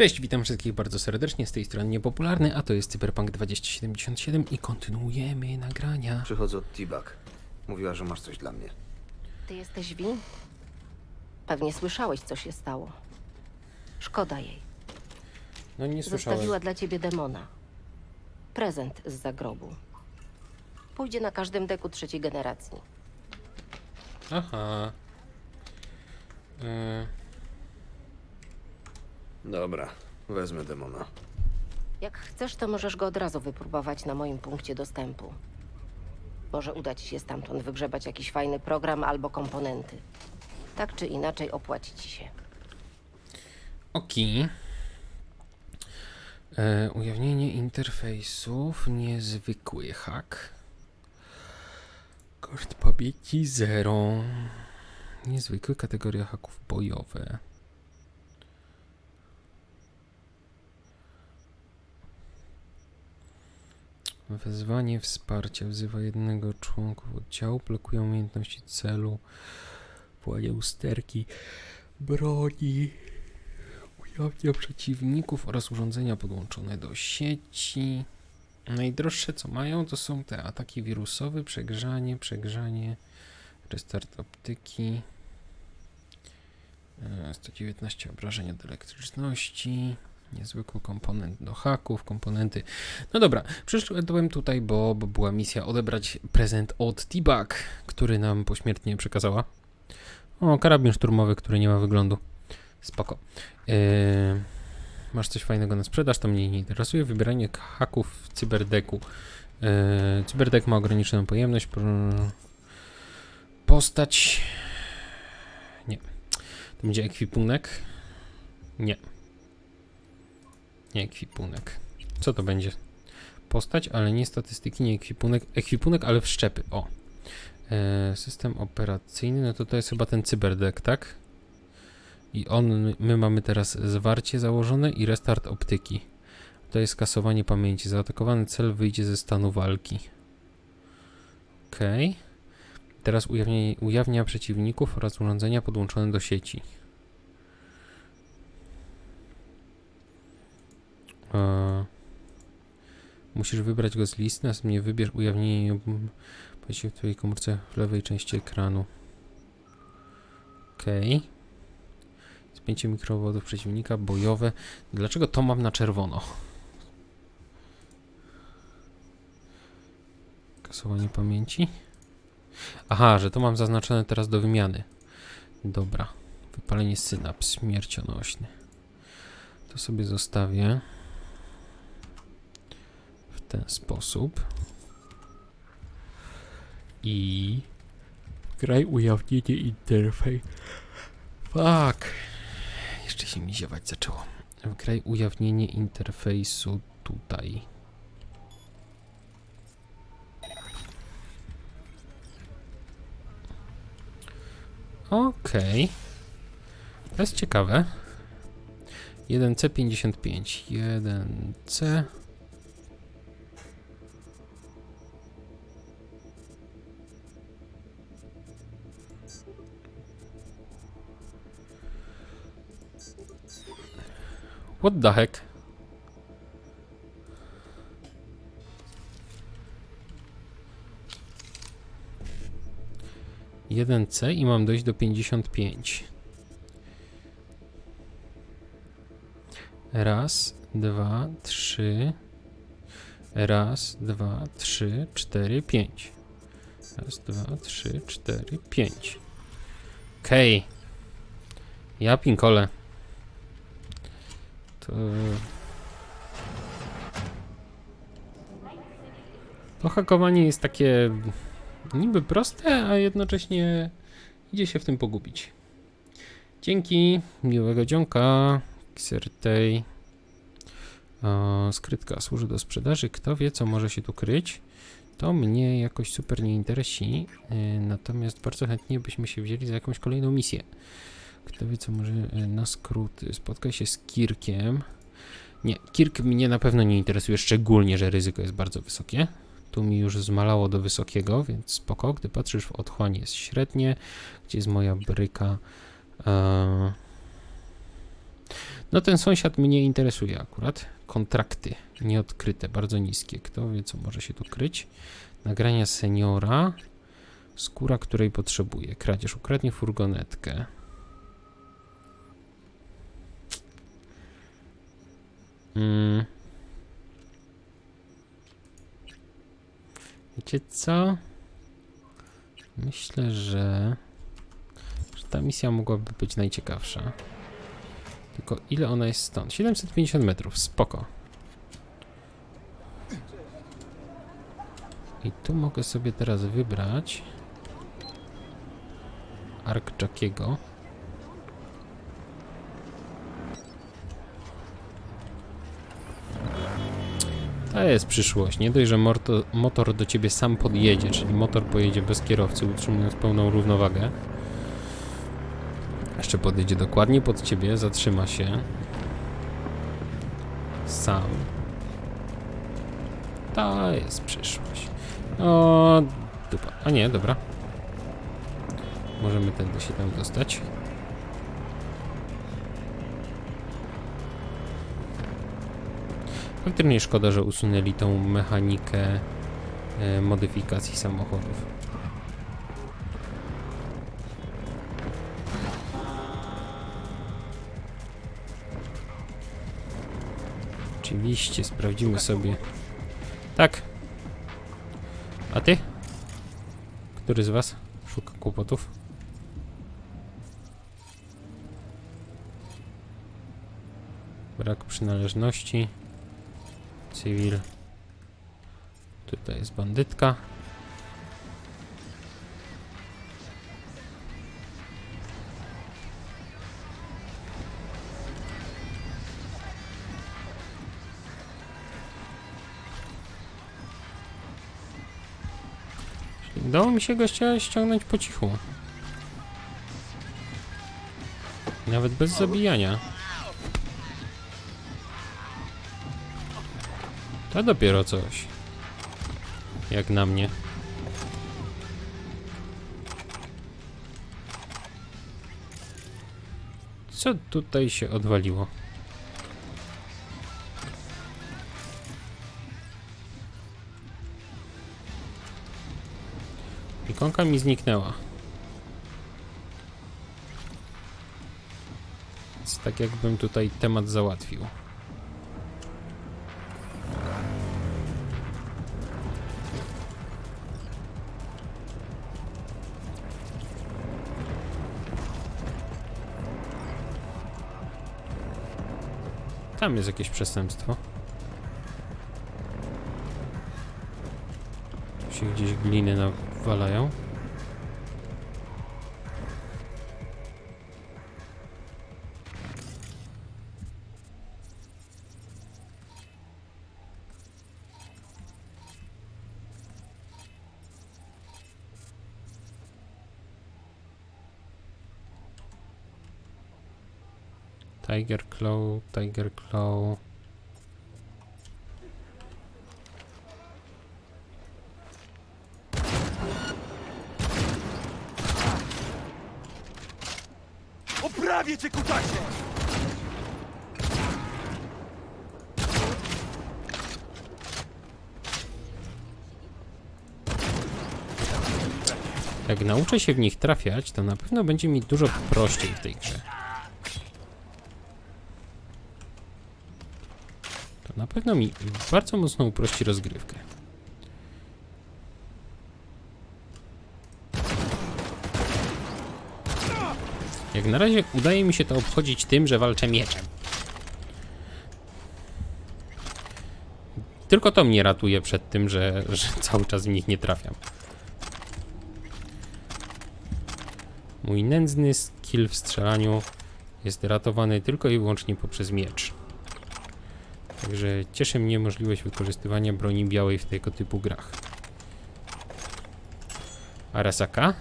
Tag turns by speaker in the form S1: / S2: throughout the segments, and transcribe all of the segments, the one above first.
S1: Cześć, witam wszystkich bardzo serdecznie, z tej strony niepopularny, a to jest Cyberpunk 2077 i kontynuujemy nagrania.
S2: Przychodzę od T-Bag. Mówiła, że masz coś dla mnie.
S3: Ty jesteś Wi? Pewnie słyszałeś, co się stało. Szkoda jej.
S1: No nie
S3: Zostawiła
S1: słyszałem.
S3: dla ciebie demona. Prezent z zagrobu. Pójdzie na każdym deku trzeciej generacji.
S1: Aha. E,
S2: Dobra, wezmę demona.
S3: Jak chcesz, to możesz go od razu wypróbować na moim punkcie dostępu. Może uda ci się stamtąd wygrzebać jakiś fajny program albo komponenty. Tak czy inaczej opłaci ci się.
S1: Oki. E, ujawnienie interfejsów, niezwykły hak. Koszt pamięci 0. Niezwykły, kategoria haków bojowe. Wezwanie wsparcia wzywa jednego członków oddziału, blokuje umiejętności celu, płania usterki broni, ujawnia przeciwników oraz urządzenia podłączone do sieci. Najdroższe co mają to są te ataki wirusowe, przegrzanie, przegrzanie, restart optyki, e, 119 obrażeń od elektryczności, niezwykły komponent do haków, komponenty. No dobra, przyszedłem tutaj, bo, bo była misja odebrać prezent od T-Bag, który nam pośmiertnie przekazała. O, karabin szturmowy, który nie ma wyglądu. Spoko. Yy, masz coś fajnego na sprzedaż, to mnie nie interesuje. Wybieranie haków w cyberdeku. Yy, cyberdek ma ograniczoną pojemność. Postać. Nie. To będzie ekwipunek. Nie. Nie ekwipunek. Co to będzie? Postać, ale nie statystyki, nie ekwipunek. Ekwipunek, ale wszczepy. O. E, system operacyjny, no to to jest chyba ten cyberdek, tak? I on, my mamy teraz zwarcie założone i restart optyki. To jest kasowanie pamięci. Zaatakowany cel wyjdzie ze stanu walki. Okej. Teraz ujawnia, ujawnia przeciwników oraz urządzenia podłączone do sieci. E, musisz wybrać go z listy, następnie wybierz ujawnienie Powiedzcie w twojej komórce w lewej części ekranu. Okej. Spięcie mikrowodów przeciwnika, bojowe. Dlaczego to mam na czerwono? Kasowanie pamięci. Aha, że to mam zaznaczone teraz do wymiany. Dobra. Wypalenie synaps, śmiercionośny. To sobie zostawię ten sposób i graj ujawnienie interfejs. Fuck. Jeszcze się mi ziewać zaczęło. Wgraj ujawnienie interfejsu tutaj. Okej. To jest ciekawe. 1C55. 1C. What the heck? Jeden C i mam dojść do 55. Raz, dwa, trzy. Raz, dwa, trzy, cztery, pięć. Raz, dwa, trzy, cztery, pięć. Okej. Ja pinkole. To... To hakowanie jest takie niby proste, a jednocześnie idzie się w tym pogubić. Dzięki, miłego dzionka, Xertej. Skrytka służy do sprzedaży. Kto wie, co może się tu kryć? To mnie jakoś super nie interesuje. Natomiast bardzo chętnie byśmy się wzięli za jakąś kolejną misję. Kto wie, co może y, na skróty. Spotkaj się z Kirkiem. Nie, Kirk mnie na pewno nie interesuje, szczególnie, że ryzyko jest bardzo wysokie. Tu mi już zmalało do wysokiego, więc spoko. Gdy patrzysz w otchłań jest średnie. Gdzie jest moja bryka? Eee... No ten sąsiad mnie interesuje akurat. Kontrakty nieodkryte, bardzo niskie. Kto wie, co może się tu kryć? Nagrania seniora. Skóra, której potrzebuje. Kradzież. Ukradnie furgonetkę. Mm. Wiecie co? Myślę, że, że ta misja mogłaby być najciekawsza. Tylko ile ona jest stąd? 750 metrów, spoko. I tu mogę sobie teraz wybrać Ark. To jest przyszłość. Nie dość, że motor do ciebie sam podjedzie, czyli motor pojedzie bez kierowcy, utrzymując pełną równowagę. Jeszcze podjedzie dokładnie pod ciebie, zatrzyma się. Sam. To jest przyszłość. O, dupa. A nie, dobra. Możemy tędy się tam dostać. Faktycznie szkoda, że usunęli tą mechanikę e, modyfikacji samochodów. Oczywiście, sprawdzimy sobie. Tak. A ty? Który z was szuka kłopotów? Brak przynależności. Cywil. Tutaj jest bandytka. Udało mi się gościa ściągnąć po cichu. Nawet bez zabijania. To dopiero coś. Jak na mnie. Co tutaj się odwaliło? Ikonka mi zniknęła. Więc tak jakbym tutaj temat załatwił. Tam jest jakieś przestępstwo. Tu się gdzieś gliny nawalają. Tiger Claw, Tiger Claw.
S4: Oprawię cię, kutasie!
S1: Jak nauczę się w nich trafiać, to na pewno będzie mi dużo prościej w tej grze. To na pewno mi bardzo mocno uprości rozgrywkę. Jak na razie udaje mi się to obchodzić tym, że walczę mieczem. Tylko to mnie ratuje przed tym, że, że cały czas w nich nie trafiam. Mój nędzny skill w strzelaniu jest ratowany tylko i wyłącznie poprzez miecz. Także cieszy mnie możliwość wykorzystywania broni białej w tego typu grach. Arasaka?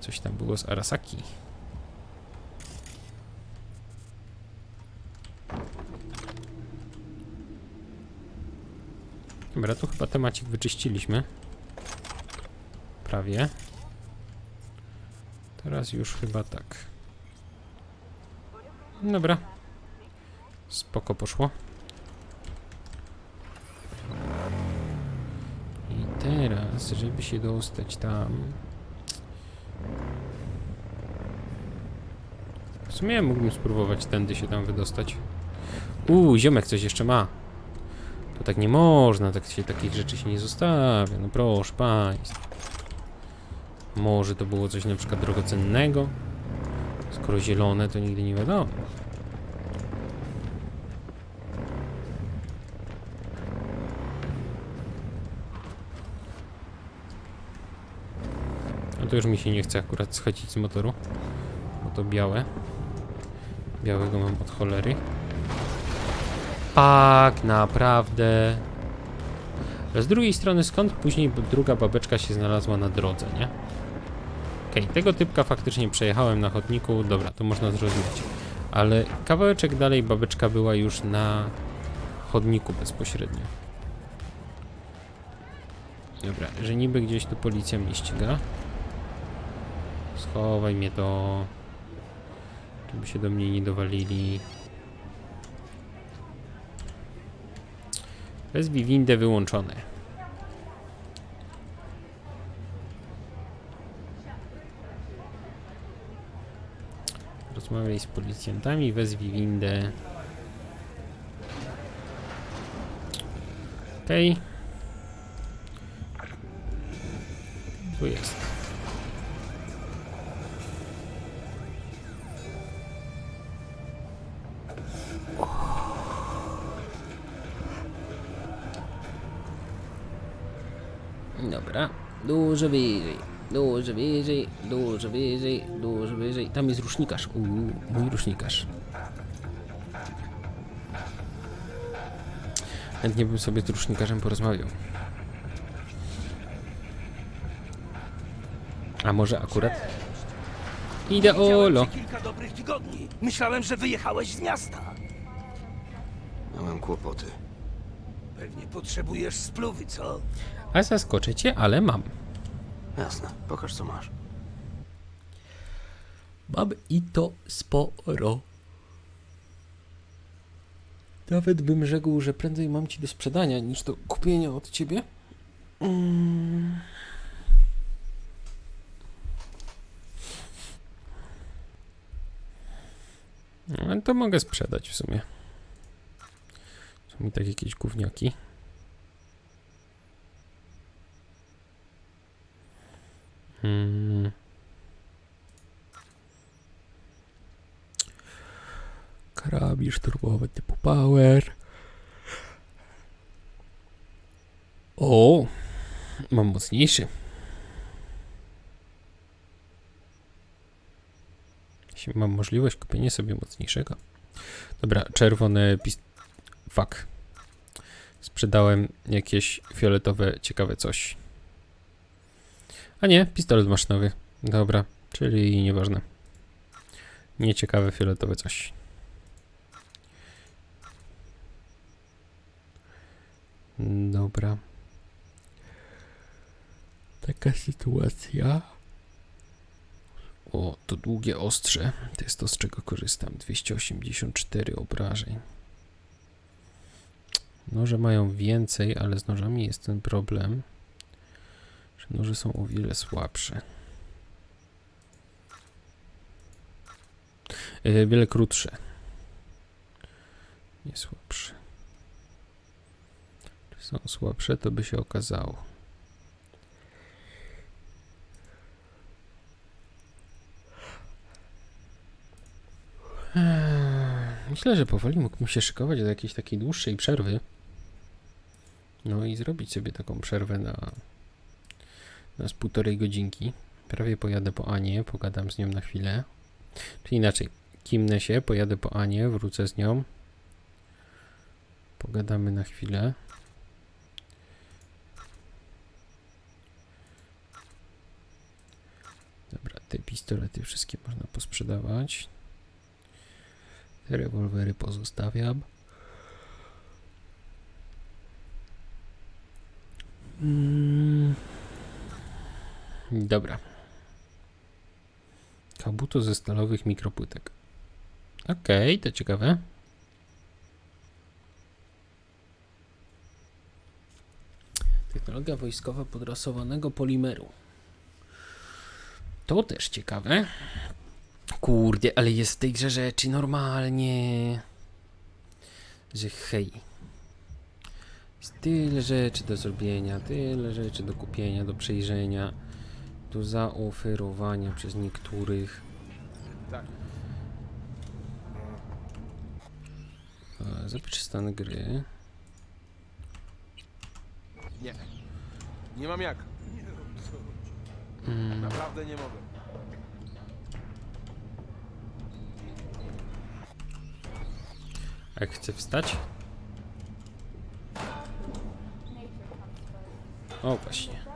S1: Coś tam było z Arasaki. Dobra, tu chyba temacik wyczyściliśmy. Prawie. Teraz już chyba tak. Dobra, Spoko poszło. I teraz, żeby się dostać tam... W sumie mógłbym spróbować tędy się tam wydostać. Uuu, ziomek coś jeszcze ma. To tak nie można, tak się, takich rzeczy się nie zostawia. No proszę państwa. Może to było coś na przykład drogocennego? Skoro zielone, to nigdy nie wiadomo. To już mi się nie chce akurat schodzić z motoru. Bo to białe. Białego mam od cholery. Tak, naprawdę. Z drugiej strony, skąd później druga babeczka się znalazła na drodze, nie? Okej, tego typka faktycznie przejechałem na chodniku, dobra, to można zrozumieć. Ale kawałeczek dalej babeczka była już na chodniku bezpośrednio. Dobra, że niby gdzieś tu policja mnie ściga. Schowaj mnie to. Żeby się do mnie nie dowalili. Wezwij windę wyłączone. Rozmawiaj z policjantami, wezwij windę. Okej. Tu Dużo wyżej, dużo wyżej, dużo wyżej, dużo wyżej. Tam jest rusznikarz. Uuu, mój rusznikarz. Chętnie bym sobie z rusznikarzem porozmawiał. A może akurat? Ideolo!
S4: Widziałem cię kilka dobrych tygodni. Myślałem, że wyjechałeś z miasta.
S2: Miałem kłopoty.
S4: Pewnie potrzebujesz spluwy, co?
S1: A zaskoczę cię, ale mam.
S2: Jasne, pokaż co masz.
S1: Mam i to sporo. Nawet bym rzekł, że prędzej mam ci do sprzedania niż do kupienia od ciebie. Mm. No, to mogę sprzedać w sumie. Są mi tak jakieś gówniaki. Hmm. Karabin szturmowy typu Power. O, mam mocniejszy. Mam możliwość kupienia sobie mocniejszego. Dobra, czerwone pist... Fuck. Sprzedałem jakieś fioletowe, ciekawe coś. A nie, pistolet maszynowy. Dobra, czyli nieważne. Nieciekawe fioletowe coś. Dobra. Taka sytuacja. O, to długie ostrze. To jest to, z czego korzystam. 284 obrażeń. Noże mają więcej, ale z nożami jest ten problem, że noże są o wiele słabsze. Yy, wiele krótsze. Nie słabsze. Czy są słabsze, to by się okazało. Eee, Myślę, że powoli mógłbym się szykować do jakiejś takiej dłuższej przerwy. No i zrobić sobie taką przerwę na z półtorej godzinki. Prawie pojadę po Anię, pogadam z nią na chwilę. Czy inaczej, kimnę się, pojadę po Anię, wrócę z nią. Pogadamy na chwilę. Dobra, te pistolety wszystkie można posprzedawać. Te rewolwery pozostawiam. Mm. Dobra. Kabuto ze stalowych mikropłytek. Okej, okay, to ciekawe. Technologia wojskowa podrasowanego polimeru. To też ciekawe. Kurde, ale jest w tej grze rzeczy normalnie. Że hej. Jest tyle rzeczy do zrobienia, tyle rzeczy do kupienia, do przejrzenia do zaoferowania przez niektórych. E, Zapisz stan gry.
S5: Nie. Nie mam jak. Naprawdę nie mogę.
S1: Jak chcę wstać? O, właśnie.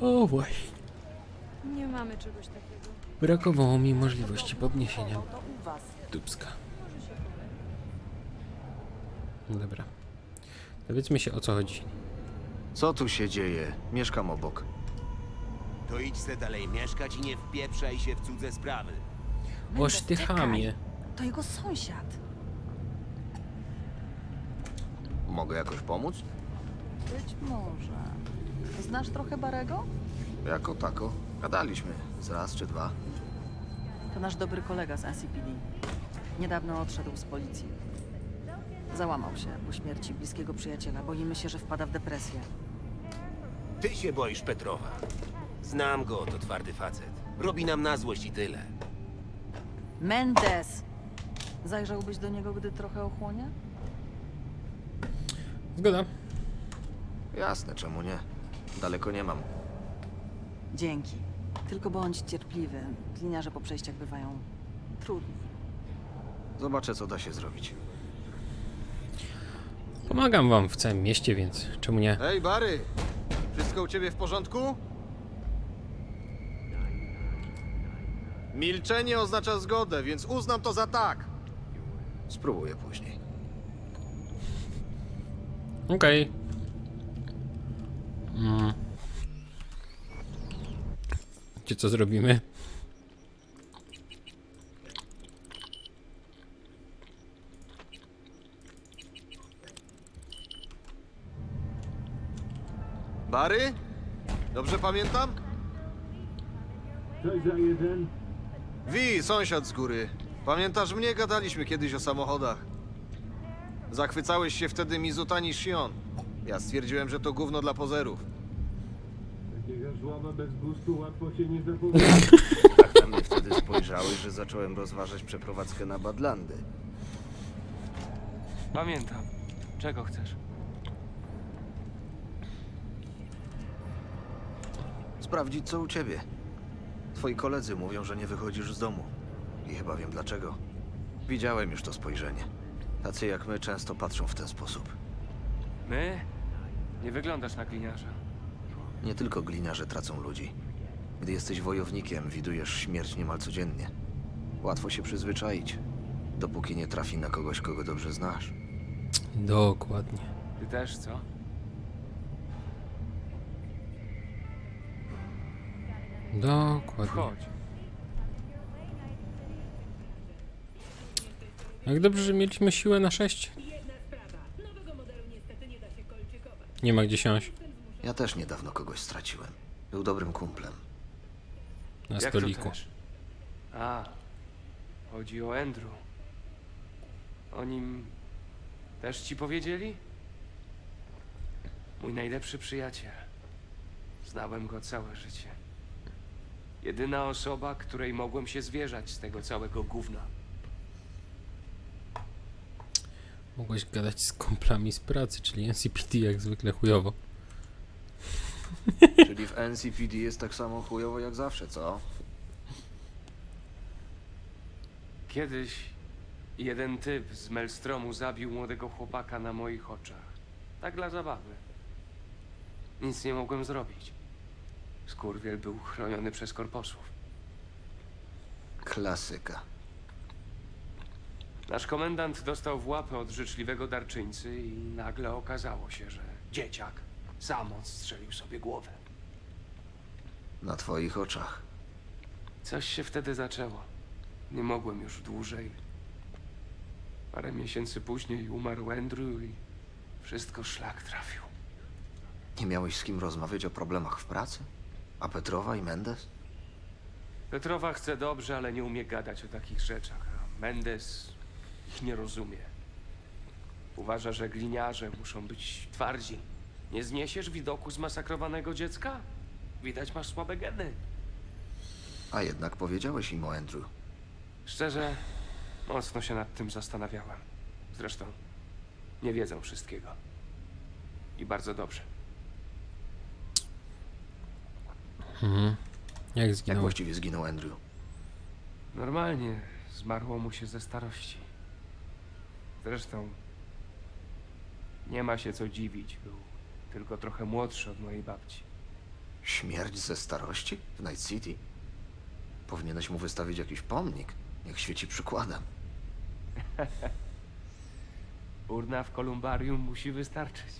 S1: O, właśnie.
S6: Nie mamy czegoś takiego.
S1: Brakowało mi możliwości podniesienia
S6: To u was.
S1: dubska. Dobra. Dowiedzmy się o co chodzi.
S2: Co tu się dzieje? Mieszkam obok.
S7: To idź se dalej mieszkać i nie wpieprzaj się w cudze sprawy.
S1: Oż ty chamie.
S6: To jego sąsiad.
S2: Mogę jakoś pomóc?
S8: Być może. Znasz trochę Barego?
S2: Jako tako? Gadaliśmy. Z raz czy dwa.
S8: To nasz dobry kolega z NCPD. Niedawno odszedł z policji. Załamał się po śmierci bliskiego przyjaciela. Boimy się, że wpada w depresję.
S7: Ty się boisz Petrowa. Znam go, to twardy facet. Robi nam na złość i tyle.
S8: Mendes! Zajrzałbyś do niego, gdy trochę ochłonie?
S1: Zgoda.
S2: Jasne, czemu nie? Daleko nie mam.
S8: Dzięki. Tylko bądź cierpliwy. Gliniarze po przejściach bywają trudni.
S2: Zobaczę, co da się zrobić.
S1: Pomagam wam w całym mieście, więc czemu nie?
S5: Hej, Bary! Wszystko u ciebie w porządku? Milczenie oznacza zgodę, więc uznam to za tak.
S2: Spróbuję później.
S1: Okej. Mm. Wiecie co zrobimy?
S5: Bary? Dobrze pamiętam?
S9: Cześć za jeden.
S5: Wi, sąsiad z góry. Pamiętasz mnie? Gadaliśmy kiedyś o samochodach. Zachwycałeś się wtedy Mizutani Shion. Ja stwierdziłem, że to gówno dla pozerów.
S9: Takiego żłoba bez gustu łatwo się nie zapowie.
S2: Tak na mnie wtedy spojrzałeś, że zacząłem rozważać przeprowadzkę na Badlandy.
S10: Pamiętam. Czego chcesz?
S2: Sprawdzić, co u ciebie. Twoi koledzy mówią, że nie wychodzisz z domu. I chyba wiem dlaczego. Widziałem już to spojrzenie. Tacy jak my często patrzą w ten sposób.
S10: My? Nie wyglądasz na gliniarza.
S2: Nie tylko gliniarze tracą ludzi. Gdy jesteś wojownikiem, widujesz śmierć niemal codziennie. Łatwo się przyzwyczaić, dopóki nie trafi na kogoś, kogo dobrze znasz.
S1: Dokładnie.
S10: Ty też, co?
S1: Dokładnie.
S10: Wchodź.
S1: Jak dobrze, że mieliśmy siłę na 6. Nie ma gdzie siąść.
S2: Ja też niedawno kogoś straciłem. Był dobrym kumplem.
S1: Na
S10: Jak
S1: stoliku.
S10: też? A, chodzi o Andrew. O nim też ci powiedzieli? Mój najlepszy przyjaciel. Znałem go całe życie. Jedyna osoba, której mogłem się zwierzać z tego całego gówna.
S1: Mogłeś gadać z kumplami z pracy, czyli NCPD jak zwykle chujowo.
S2: Czyli w NCPD jest tak samo chujowo jak zawsze, co?
S10: Kiedyś jeden typ z Melstromu zabił młodego chłopaka na moich oczach. Tak dla zabawy. Nic nie mogłem zrobić. Skurwiel był chroniony przez korposów.
S2: Klasyka.
S10: Nasz komendant dostał w łapę od życzliwego darczyńcy i nagle okazało się, że dzieciak sam odstrzelił sobie głowę.
S2: Na twoich oczach.
S10: Coś się wtedy zaczęło. Nie mogłem już dłużej. Parę miesięcy później umarł Andrew i wszystko szlak trafił.
S2: Nie miałeś z kim rozmawiać o problemach w pracy? A Petrowa i Mendes?
S10: Petrowa chce dobrze, ale nie umie gadać o takich rzeczach, a Mendes ich nie rozumie. Uważa, że gliniarze muszą być twardzi. Nie zniesiesz widoku zmasakrowanego dziecka? Widać, masz słabe geny.
S2: A jednak powiedziałeś im o Andrew.
S10: Szczerze, mocno się nad tym zastanawiałem. Zresztą, nie wiedzą wszystkiego. I bardzo dobrze.
S1: Mhm. Jak
S2: Jak
S1: zginął?
S2: właściwie zginął Andrew?
S10: Normalnie zmarło mu się ze starości. Zresztą, nie ma się co dziwić. Był tylko trochę młodszy od mojej babci.
S2: Śmierć ze starości? W Night City? Powinieneś mu wystawić jakiś pomnik. Niech świeci przykładem.
S10: Urna w kolumbarium musi wystarczyć.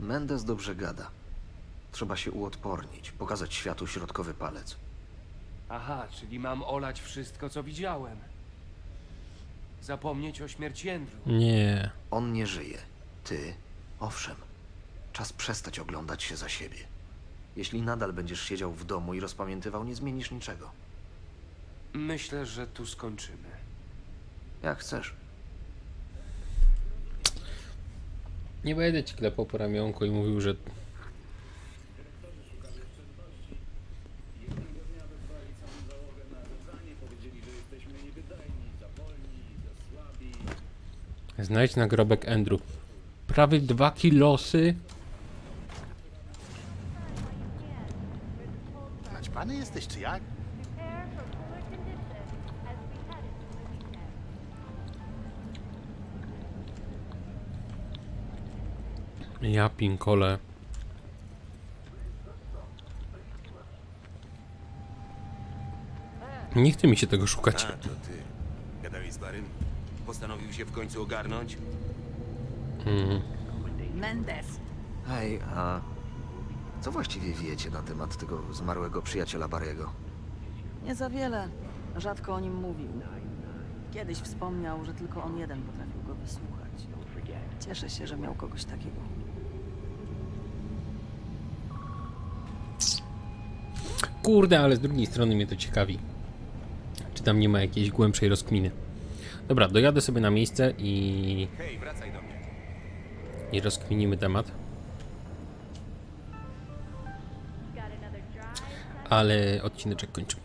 S2: Mendes dobrze gada. Trzeba się uodpornić, pokazać światu środkowy palec.
S10: Aha, czyli mam olać wszystko, co widziałem. Zapomnieć o śmierci Andrew.
S1: Nie.
S2: On nie żyje. Ty, owszem. Czas przestać oglądać się za siebie. Jeśli nadal będziesz siedział w domu i rozpamiętywał, nie zmienisz niczego.
S10: Myślę, że tu skończymy.
S2: Jak chcesz.
S1: Nie będę ci klepał po ramionku i mówił, że... Znajdź nagrobek Andrew. Prawie dwa kilosy.
S4: Naćpany jesteś, czy jak?
S1: Ja pinkole. Nie chce mi się tego szukać.
S7: A, to ty. Gadałeś z Barym? Postanowił się w końcu ogarnąć?
S1: Mm.
S8: Mendes!
S2: Hej, a co właściwie wiecie na temat tego zmarłego przyjaciela Barego?
S8: Nie za wiele. Rzadko o nim mówił. Kiedyś wspomniał, że tylko on jeden potrafił go wysłuchać. Cieszę się, że miał kogoś takiego.
S1: Kurde, ale z drugiej strony mnie to ciekawi. Czy tam nie ma jakiejś głębszej rozkminy. Dobra, dojadę sobie na miejsce i,
S7: Hej, wracaj do mnie.
S1: i rozkminimy temat. Ale odcineczek kończymy.